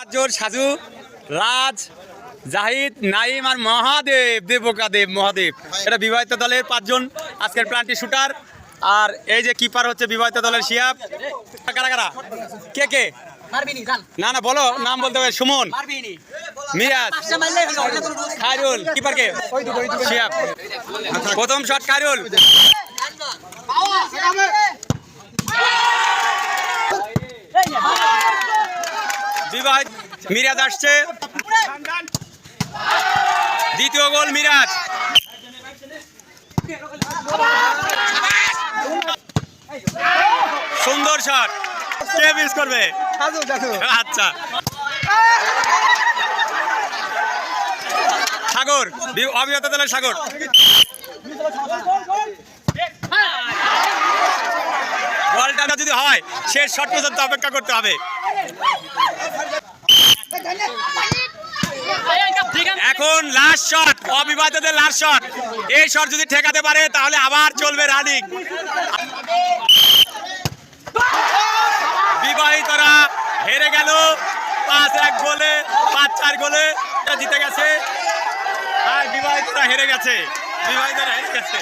পাঁচজন সাজু রাজ জাহিদ নাইম আর মহাদেব দেবকাদেব মহাদেব। এটা বিবাহিত দলের পাঁচজন আজকের প্লান্টি শুটার। আর এই যে কিপার হচ্ছে বিবাহিত দলের শিয়াব। কারা কারা? কে কে? না না বলো নাম বলতে হবে। সুমন। মারবিনি। মিরাজ। খায়রুল। কিপার কে শিয়াব। প্রথম শট খায়রুল। বিবাহিত মিরাজ আসছে। দ্বিতীয় গোল মিরাজ। সুন্দর শট কে মিস করবে? আচ্ছা। সাগর অবিরত দলের সাগর। বলটা যদি হয়, শেষ শট পর্যন্ত অপেক্ষা করতে হবে। এখন লাস্ট শট অবিবাহিতদের লাস্ট শট এই শট যদি ঠেকাতে পারে, তাহলে আবার চলবে রানিং বিবাহিতরা হেরে গেল, পাঁচ এক গোলে, পাঁচ চার গোলে জিতে গেছে। আর বিবাহিতরা হেরে গেছে, বিবাহিতরা হেরে গেছে।